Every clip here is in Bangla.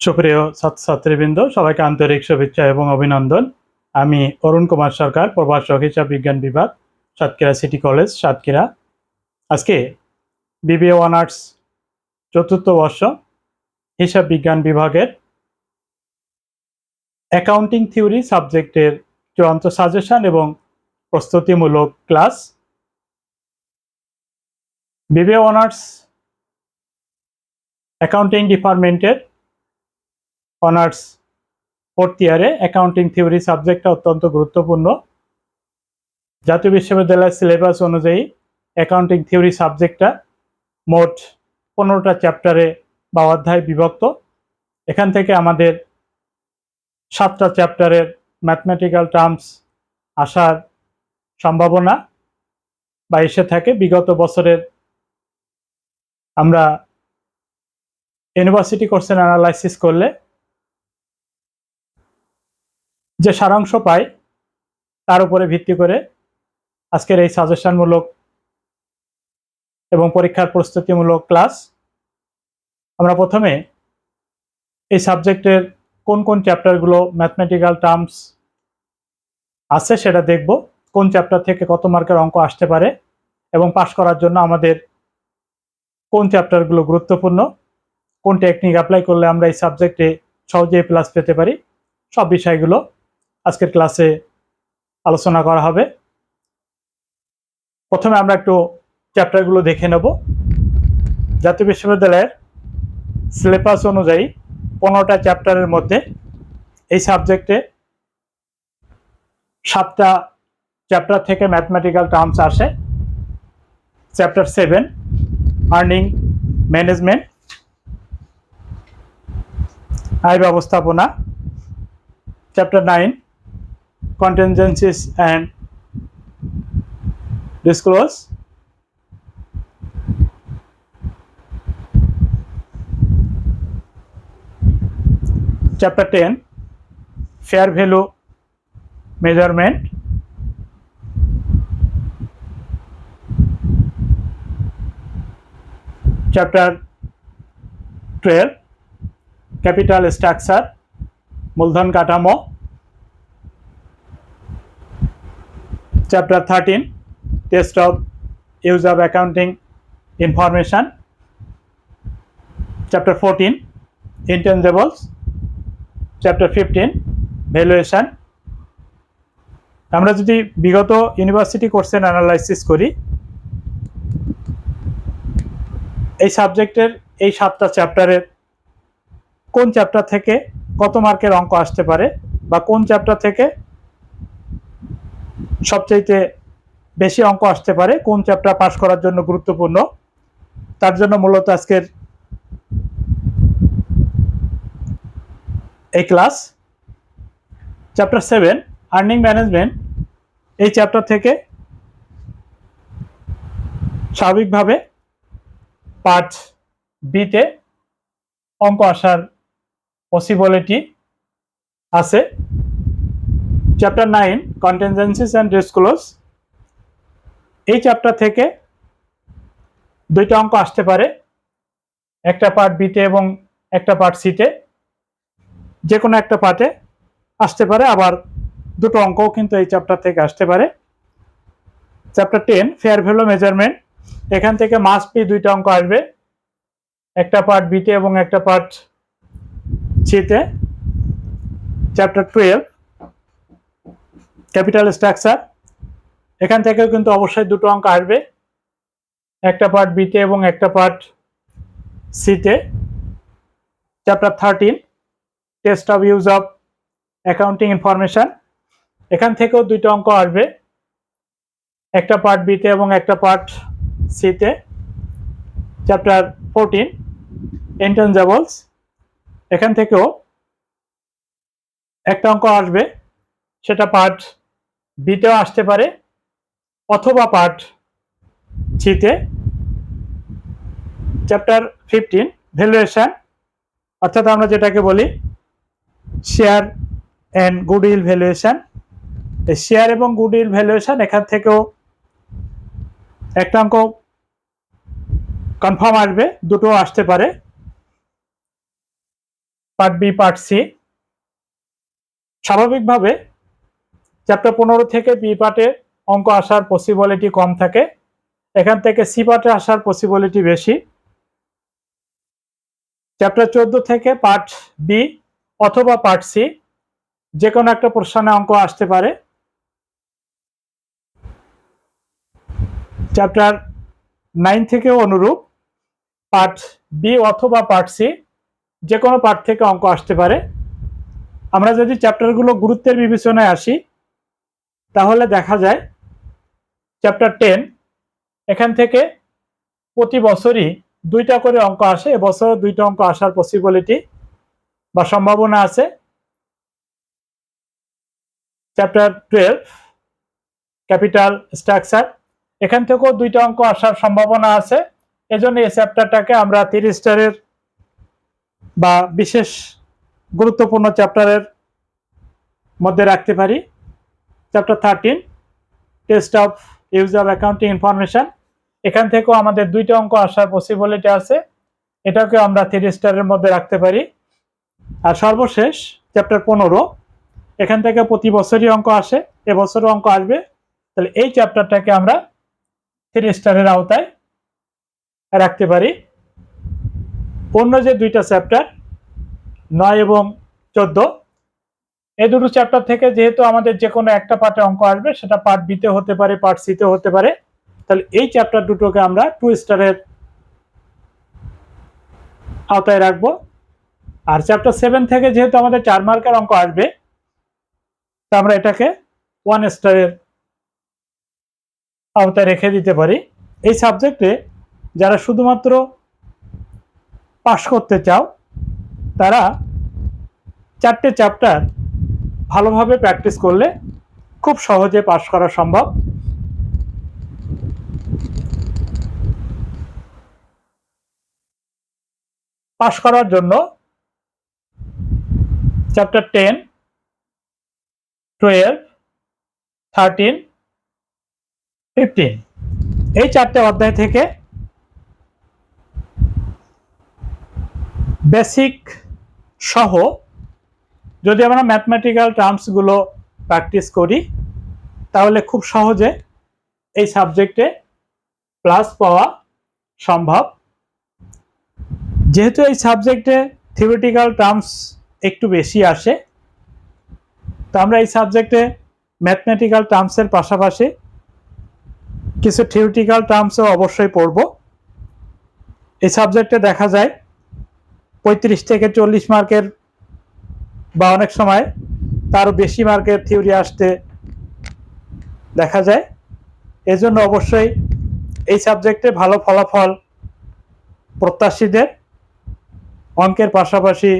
সুপ্রিয় ছাত্রছাত্রীবৃন্দ, সবাইকে আন্তরিক শুভেচ্ছা এবং অভিনন্দন। আমি অরুণ কুমার সরকার, প্রভাষক হিসাব বিজ্ঞান বিভাগ, সাতক্ষীরা সিটি কলেজ, সাতক্ষীরা। আজকে বিবিএ অনার্স চতুর্থ বর্ষ হিসাব বিজ্ঞান বিভাগের অ্যাকাউন্টিং থিওরি সাবজেক্টের চূড়ান্ত সাজেশন এবং প্রস্তুতিমূলক ক্লাস বিবিএ অনার্স অ্যাকাউন্টিং ডিপার্টমেন্টের অনার্স ফোর্থ ইয়ারে অ্যাকাউন্টিং থিওরি সাবজেক্টটা অত্যন্ত গুরুত্বপূর্ণ। জাতীয় বিশ্ববিদ্যালয়ের সিলেবাস অনুযায়ী অ্যাকাউন্টিং থিওরি সাবজেক্টটা মোট পনেরোটা চ্যাপ্টারে বা অধ্যায় বিভক্ত। এখান থেকে আমাদের সাতটা চ্যাপ্টারের ম্যাথমেটিক্যাল টার্মস আসার সম্ভাবনা বা এসে থাকে। বিগত বছরের আমরা ইউনিভার্সিটি কোর্সের অ্যানালাইসিস করলে যে সারাংশ পাই তার উপরে ভিত্তি করে আজকের এই সাজেশনমূলক এবং পরীক্ষার প্রস্তুতিমূলক ক্লাস, আমরা প্রথমে এই সাবজেক্টের কোন কোন চ্যাপ্টারগুলো ম্যাথমেটিক্যাল টার্মস আছে সেটা দেখব, কোন চ্যাপ্টার থেকে কত মার্কের অঙ্ক আসতে পারে এবং পাশ করার জন্য আমাদের কোন চ্যাপ্টারগুলো গুরুত্বপূর্ণ, কোন টেকনিক অ্যাপ্লাই করলে আমরা এই সাবজেক্টে সহজেই প্লাস পেতে পারি, সব বিষয়গুলো আজকের ক্লাসে আলোচনা করা হবে। প্রথমে আমরা একটু চ্যাপ্টারগুলো দেখে নেব। জাতীয় বিশ্ববিদ্যালয়ের সিলেবাস অনুযায়ী পনেরোটা চ্যাপ্টারের মধ্যে এই সাবজেক্টে সাতটা চ্যাপ্টার থেকে ম্যাথমেটিক্যাল টার্মস আসে। চ্যাপ্টার সেভেন আর্নিং ম্যানেজমেন্ট আয় ব্যবস্থাপনা। Chapter nine contingencies and disclose chapter 10 fair value measurement chapter 12 capital structure মূলধন কাঠামো chapter 13 test of use of accounting information. Chapter 14 intangibles. Chapter 15 valuation. আমরা যদি বিগত ইউনিভার্সিটি কোর্সের অ্যানালাইসিস করি, এই সাবজেক্টের এই সাতটা চ্যাপ্টারের কোন চ্যাপ্টার থেকে কত মার্কের অঙ্ক আসতে পারে বা কোন চ্যাপ্টার থেকে সবচাইতে বেশি অঙ্ক আসতে পারে, কোন চ্যাপ্টার পাস করার জন্য গুরুত্বপূর্ণ। তার জন্য মূলত আজকের এই class chapter seven earning management এই চ্যাপ্টার থেকে স্বাভাবিকভাবে পার্ট বিতে অঙ্ক আসার পসিবিলিটি আছে। Chapter nine contingencies and disclose এই চ্যাপ্টার থেকে দুইটা অঙ্ক আসতে পারে। একটা পার্ট বিতে এবং একটা পার্ট সিতে যে কোনো একটা পার্টে আসতে পারে, আবার দুটো অঙ্কও কিন্তু এই চ্যাপ্টার থেকে আসতে পারে। Chapter ten fair value measurement এখান থেকে মাস পি দুইটা অঙ্ক আসবে। একটা পার্ট বিতে এবং একটা পার্ট সিতে চ্যাপ্টার টুয়েলভ ক্যাপিটাল স্ট্রাকচার, এখান থেকেও কিন্তু অবশ্যই দুটো অঙ্ক আসবে। একটা পার্ট বিতে এবং একটা পার্ট সিতে chapter thirteen test of use of accounting information এখান থেকেও দুইটা অঙ্ক আসবে। একটা পার্ট বিতে এবং একটা পার্ট সিতে চ্যাপ্টার ফোরটিন ইন্টেনজেবলস এখান থেকেও একটা অঙ্ক আসবে। সেটা পার্ট বিতেও আসতে পারে, অথবা পার্ট সিতে চ্যাপ্টার ফিফটিন ভ্যালুয়েশন অর্থাৎ আমরা যেটাকে বলি share and goodwill valuation share এবং গুডউইল ভ্যালুয়েশন এখান থেকেও একটা অঙ্ক কনফার্ম আসবে দুটো আসতে পারে। পার্ট বি পার্ট সি স্বাভাবিকভাবে চ্যাপ্টার পনেরো থেকে বি পার্টে অঙ্ক আসার পসিবিলিটি কম থাকে। এখান থেকে সি পার্টে আসার পসিবিলিটি বেশি। চ্যাপ্টার চোদ্দ থেকে পার্ট বি অথবা পার্ট সি যে কোনো একটা প্রশ্নে অঙ্ক আসতে পারে। চ্যাপ্টার নাইন থেকেও অনুরূপ পার্ট বি অথবা পার্ট সি যে কোনো পার্ট থেকে অঙ্ক আসতে পারে। আমরা যদি চ্যাপ্টারগুলো গুরুত্বের বিবেচনায় আসি তাহলে দেখা যায় চ্যাপ্টার টেন এখান থেকে প্রতি বছরই দুইটা করে অঙ্ক আসে। এবছর দুইটা অঙ্ক আসার পসিবিলিটি বা সম্ভাবনা আছে। চ্যাপ্টার টুয়েলভ ক্যাপিটাল স্ট্রাকচার এখান থেকেও দুইটা অঙ্ক আসার সম্ভাবনা আছে। এজন্য এই চ্যাপ্টারটাকে আমরা তিরিশ স্টারের বা বিশেষ গুরুত্বপূর্ণ চ্যাপ্টারের মধ্যে রাখতে পারি। Chapter thirteen test of use of accounting information এখান থেকেও আমাদের দুইটা অঙ্ক আসার পসিবিলিটি আছে। এটাকে আমরা থ্রি স্টারের মধ্যে রাখতে পারি। আর সর্বশেষ চ্যাপ্টার পনেরো, এখান থেকে প্রতি বছরই অঙ্ক আসে। এবছরও অঙ্ক আসবে। তাহলে এই চ্যাপ্টারটাকে আমরা থ্রি স্টারের আওতায় রাখতে পারি। অন্য যে দুইটা চ্যাপ্টার নয় এবং চোদ্দ এই দুটো চ্যাপ্টার থেকে যেহেতু আমাদের যে কোনো একটা পার্টে অঙ্ক আসবে, সেটা পার্ট বিতে হতে পারে পার্ট সিতে হতে পারে, তাহলে এই চ্যাপ্টার দুটোকে আমরা টু স্টারের আওতায় রাখব। আর চ্যাপ্টার সেভেন থেকে যেহেতু আমাদের চার মার্কের অঙ্ক আসবে, তা আমরা এটাকে ওয়ান স্টারের আওতায় রেখে দিতে পারি। এই সাবজেক্টে যারা শুধুমাত্র পাশ করতে চাও, তারা চারটে চ্যাপ্টার ভালোভাবে প্র্যাকটিস করলে খুব সহজে পাশ করা সম্ভব। পাশ করার জন্য chapter ten twelve thirteen fifteen এই চারটে অধ্যায় থেকে বেসিক সহ যদি আমরা ম্যাথমেটিক্যাল টার্মসগুলো প্র্যাকটিস করি, তাহলে খুব সহজে এই সাবজেক্টে প্লাস পাওয়া সম্ভব। যেহেতু এই সাবজেক্টে থিওরিটিক্যাল টার্মস একটু বেশি আসে, তো আমরা এই সাবজেক্টে ম্যাথমেটিক্যাল টার্মসের পাশাপাশি কিছু থিওরিটিক্যাল টার্মসও অবশ্যই পড়ব। এই সাবজেক্টে দেখা যায় পঁয়ত্রিশ থেকে চল্লিশ মার্কের বা অনেক সময় তারও বেশি মার্কের থিওরি আসতে দেখা যায়। এজন্য অবশ্যই এই সাবজেক্টে ভালো ফলাফল প্রত্যাশীদের অঙ্কের পাশাপাশি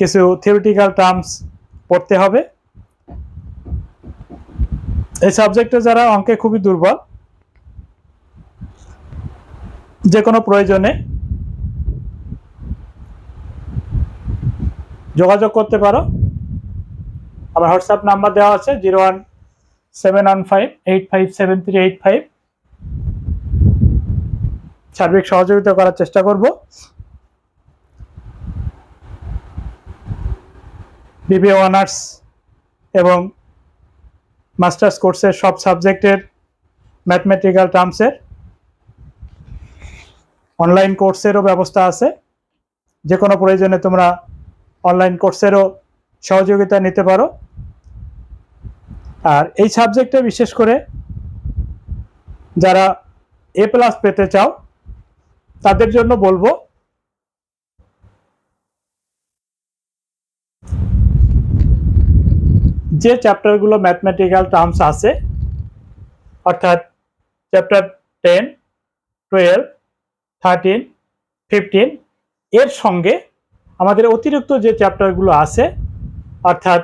কিছু থিওরিটিক্যাল টার্মস পড়তে হবে। এই সাবজেক্টে যারা অঙ্কে খুবই দুর্বল, যে কোনো প্রয়োজনে যোগাযোগ করতে পারো। আমার হোয়াটসঅ্যাপ নাম্বার দেওয়া আছে zero one seven one five eight five seven three eight five সার্বিক সহযোগিতা করার চেষ্টা করব। বিবিএ অনার্স এবং মাস্টার্স কোর্সের সব সাবজেক্টের ম্যাথমেটিক্যাল টার্মসের অনলাইন কোর্সেরও ব্যবস্থা আছে। যে কোনো প্রয়োজনে তোমরা অনলাইন কোর্সেরও সহযোগিতা নিতে পারো। আর এই সাবজেক্টে বিশেষ করে যারা এ প্লাস পেতে চাও, তাদের জন্য বলব, যে চ্যাপ্টারগুলো ম্যাথমেটিক্যাল টার্মস আছে, অর্থাৎ chapter ten twelve thirteen fifteen এর সঙ্গে আমাদের অতিরিক্ত যে চ্যাপ্টারগুলো আছে, অর্থাৎ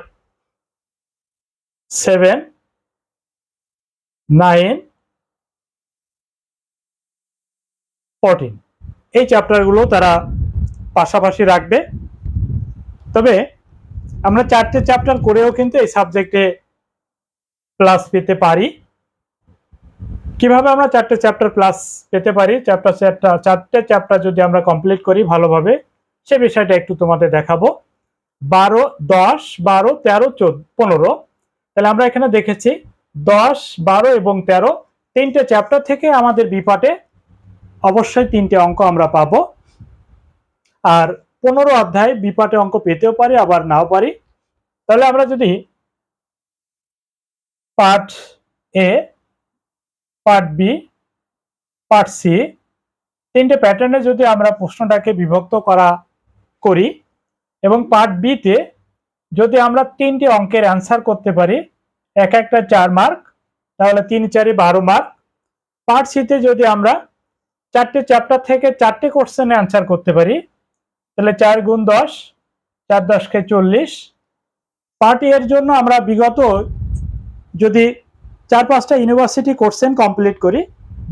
সেভেন নাইন ফোরটিন এই চ্যাপ্টারগুলো তারা পাশাপাশি রাখবে। তবে আমরা চারটে চ্যাপ্টার করেও কিন্তু এই সাবজেক্টে প্লাস পেতে পারি। কীভাবে আমরা চারটে চ্যাপ্টার প্লাস পেতে পারি? চ্যাপ্টার চ্যাপ্টার চারটে চ্যাপ্টার যদি আমরা কমপ্লিট করি ভালোভাবে সে বিষয়টা একটু তোমাদের দেখাবো। বারো, দশ, বারো, তেরো, চোদ্দ, পনেরো। তাহলে আমরা এখানে দেখেছি দশ, বারো এবং তেরো তিনটে চ্যাপ্টার থেকে আমাদের বিপাটে অবশ্যই তিনটে অঙ্ক আমরা পাবো। আর পনেরো অধ্যায় বিপাটে অঙ্ক পেতেও পারি, আবার নাও পারি। তাহলে আমরা যদি part A part B part C তিনটে প্যাটার্নে যদি আমরা প্রশ্নটাকে বিভক্ত করা করি এবং পার্ট বিতে যদি আমরা তিনটি অঙ্কের অ্যান্সার করতে পারি, এক একটা চার মার্ক তাহলে তিন চারি বারো মার্ক পার্ট সিতে যদি আমরা চারটে চ্যাপ্টার থেকে চারটে কোশ্চেনে অ্যান্সার করতে পারি, তাহলে চার গুণ দশ, চার দশকে চল্লিশ। পার্ট এর জন্য আমরা বিগত যদি চার পাঁচটা ইউনিভার্সিটি কোর্সেন কমপ্লিট করি,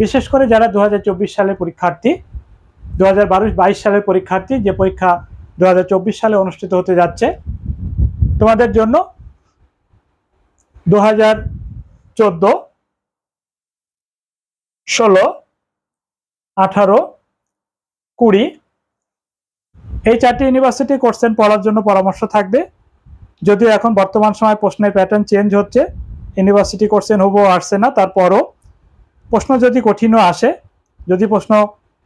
বিশেষ করে যারা দু সালের পরীক্ষার্থী দু হাজার বাইশ সালের পরীক্ষার্থী, যে পরীক্ষা দু হাজার চব্বিশ সালে অনুষ্ঠিত হতে যাচ্ছে। তোমাদের জন্য দু হাজার চোদ্দ, ষোলো, আঠারো, কুড়ি, এই চারটি ইউনিভার্সিটি কোর্সেন পড়ার জন্য পরামর্শ থাকবে। যদিও এখন বর্তমান সময় প্রশ্নের প্যাটার্ন চেঞ্জ হচ্ছে ইউনিভার্সিটি কোর্সেন হব আসছে না, তারপরও প্রশ্ন যদি কঠিনও আসে, যদি প্রশ্ন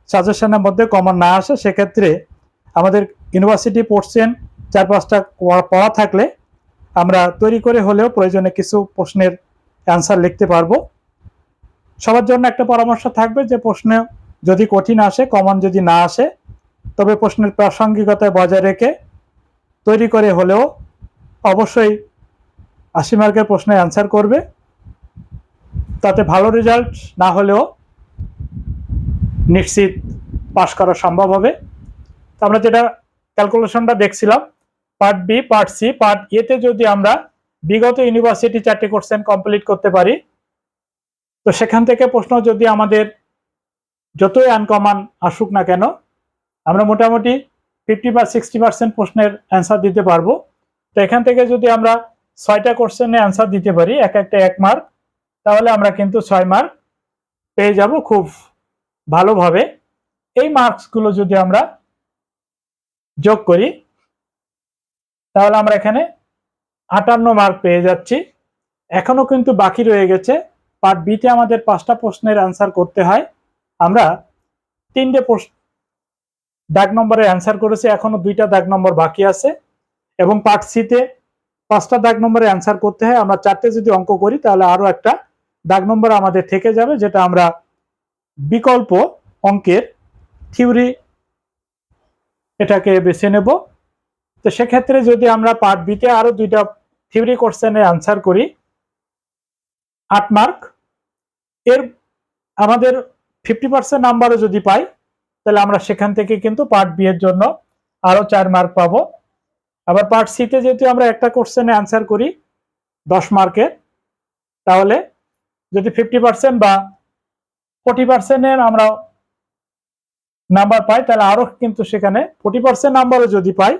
সাজেশনের মধ্যে কমন না আসে, সেক্ষেত্রে আমাদের ইউনিভার্সিটি পড়ছেন চার পাঁচটা পড়া থাকলে আমরা তৈরি করে হলেও প্রয়োজনে কিছু প্রশ্নের অ্যান্সার লিখতে পারব। সবার জন্য একটা পরামর্শ থাকবে যে প্রশ্ন যদি কঠিন আসে কমন যদি না আসে, তবে প্রশ্নের প্রাসঙ্গিকতায় বজায় রেখে তৈরি করে হলেও অবশ্যই আশি মার্কের প্রশ্নে অ্যান্সার করবে। তাতে ভালো রেজাল্ট না হলেও নিশ্চিত পাশ করা সম্ভব হবে। আমরা যেটা ক্যালকুলেশনটা দেখছিলাম part B part C part এতে যদি আমরা বিগত ইউনিভার্সিটি চারটি কোর্সেন কমপ্লিট করতে পারি, তো সেখান থেকে প্রশ্ন যদি আমাদের যতই আনকমন আসুক না কেন, আমরা মোটামুটি ফিফটি বা সিক্সটি পার্সেন্ট প্রশ্নের অ্যান্সার দিতে পারব। তো এখান থেকে যদি আমরা ছয়টা কোশ্চেনে অ্যান্সার দিতে পারি, এক একটা এক মার্ক তাহলে আমরা কিন্তু ছয় মার্ক পেয়ে যাব খুব ভালোভাবে। এই মার্কসগুলো যদি আমরা যোগ করি, তাহলে আমরা এখানে আটান্ন মার্ক পেয়ে যাচ্ছি। এখনও কিন্তু বাকি রয়ে গেছে। পার্ট বিতে আমাদের পাঁচটা প্রশ্নের অ্যান্সার করতে হয়। আমরা তিনটে প্রশ্ন, দাগ নম্বরে অ্যান্সার করেছি এখনও দুইটা দাগ নম্বর বাকি আছে। এবং পার্ট সিতে পাঁচটা দাগ নম্বরে অ্যান্সার করতে হয়। আমরা চারটে যদি অঙ্ক করি, তাহলে আরও একটা দাগ নম্বর আমাদের থেকে যাবে, যেটা আমরা বিকল্প অঙ্কের থিওরি এটাকে বেছে নেব। তো সেক্ষেত্রে যদি আমরা পার্ট বিতে আরও দুইটা থিওরি কোশ্চেনের অ্যান্সার করি, আট মার্ক এর আমাদের ফিফটি পার্সেন্ট নাম্বারও যদি পাই, তাহলে আমরা সেখান থেকে কিন্তু পার্ট বি এর জন্য আরও চার মার্ক পাবো। আবার পার্ট সিতে যদি আমরা একটা কোশ্চেনে অ্যান্সার করি, দশ মার্কের তাহলে যদি ফিফটি পার্সেন্ট বা ফোর্টি পার্সেন্টের আমরা নাম্বার পাই, তাহলে আরও কিন্তু সেখানে ফোর্টি পার্সেন্ট নাম্বারও যদি পাই,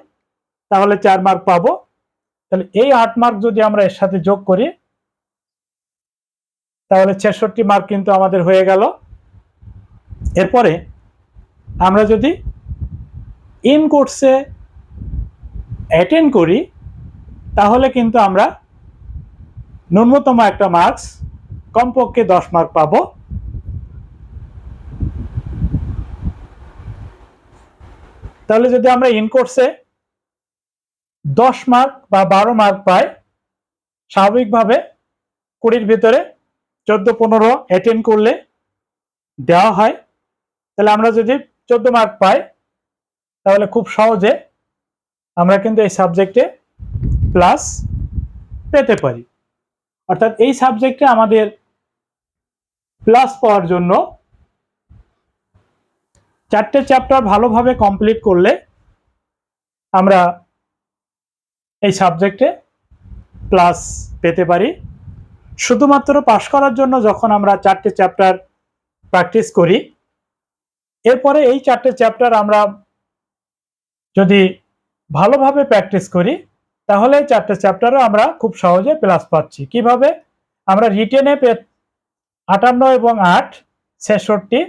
তাহলে চার মার্ক পাবো। তাহলে এই আট মার্ক যদি আমরা এর সাথে যোগ করি, তাহলে ছেষট্টি মার্ক কিন্তু আমাদের হয়ে গেল। এরপরে আমরা যদি ইন কোর্সে অ্যাটেন্ড করি, তাহলে কিন্তু আমরা ন্যূনতম একটা মার্কস কমপক্ষে দশ মার্ক পাবো। তাহলে যদি আমরা ইন কোর্সে দশ মার্ক বা বারো মার্ক পাই, স্বাভাবিকভাবে কুড়ির ভিতরে চোদ্দ, পনেরো অ্যাটেন্ড করলে দেওয়া হয়। তাহলে আমরা যদি চোদ্দ মার্ক পাই, তাহলে খুব সহজে আমরা কিন্তু এই সাবজেক্টে প্লাস পেতে পারি। অর্থাৎ এই সাবজেক্টে আমাদের প্লাস পাওয়ার জন্য চারটে চ্যাপ্টার ভালোভাবে কমপ্লিট করলে আমরা এই সাবজেক্টে প্লাস পেতে পারি। শুধুমাত্র পাশ করার জন্য যখন আমরা চারটে চ্যাপ্টার প্র্যাকটিস করি, এরপরে এই চারটে চ্যাপ্টার আমরা যদি ভালোভাবে প্র্যাকটিস করি, তাহলে এই চারটে চ্যাপ্টারও আমরা খুব সহজে প্লাস পাচ্ছি। কীভাবে? আমরা রিটেনে আটান্ন এবং আট ছেষট্টি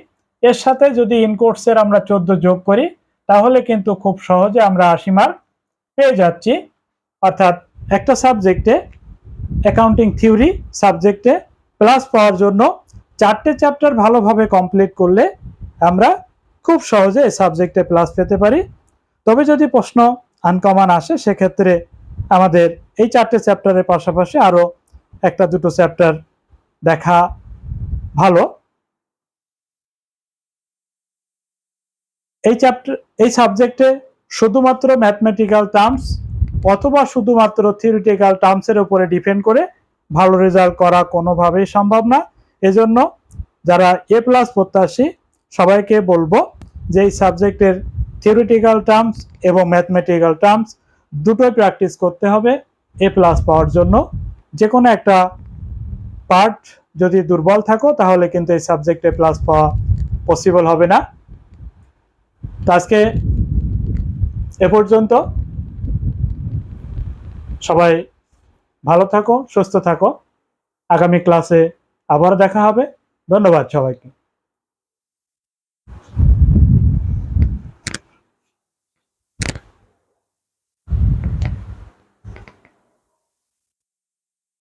এর সাথে যদি ইনকোর্সের আমরা চোদ্দ যোগ করি, তাহলে কিন্তু খুব সহজে আমরা আশি মার্ক পেয়ে যাচ্ছি। অর্থাৎ একটা সাবজেক্টে অ্যাকাউন্টিং থিওরি সাবজেক্টে প্লাস পাওয়ার জন্য চারটে চ্যাপ্টার ভালোভাবে কমপ্লিট করলে আমরা খুব সহজে এই সাবজেক্টে প্লাস পেতে পারি। তবে যদি প্রশ্ন আনকমন আসে, সেক্ষেত্রে আমাদের এই চারটে চ্যাপ্টারের পাশাপাশি আরও একটা দুটো চ্যাপ্টার দেখা ভালো। এই চ্যাপ্টার এই সাবজেক্টে শুধুমাত্র ম্যাথমেটিক্যাল টার্মস অথবা শুধুমাত্র থিওরিটিক্যাল টার্মসের উপরে ডিপেন্ড করে ভালো রেজাল্ট করা কোনোভাবেই সম্ভব না। এজন্য যারা এ প্লাস প্রত্যাশী, সবাইকে বলব যে এই সাবজেক্টের থিওরিটিক্যাল টার্মস এবং ম্যাথমেটিক্যাল টার্মস দুটোই প্র্যাকটিস করতে হবে এ প্লাস পাওয়ার জন্য। যে কোনো একটা পার্ট যদি দুর্বল থাকো, তাহলে কিন্তু এই সাবজেক্টে প্লাস পাওয়া পসিবল হবে না। তো আজকে এ পর্যন্ত। সবাই ভালো থাকো, সুস্থ থাকো। আগামী ক্লাসে আবার দেখা হবে। ধন্যবাদ সবাইকে।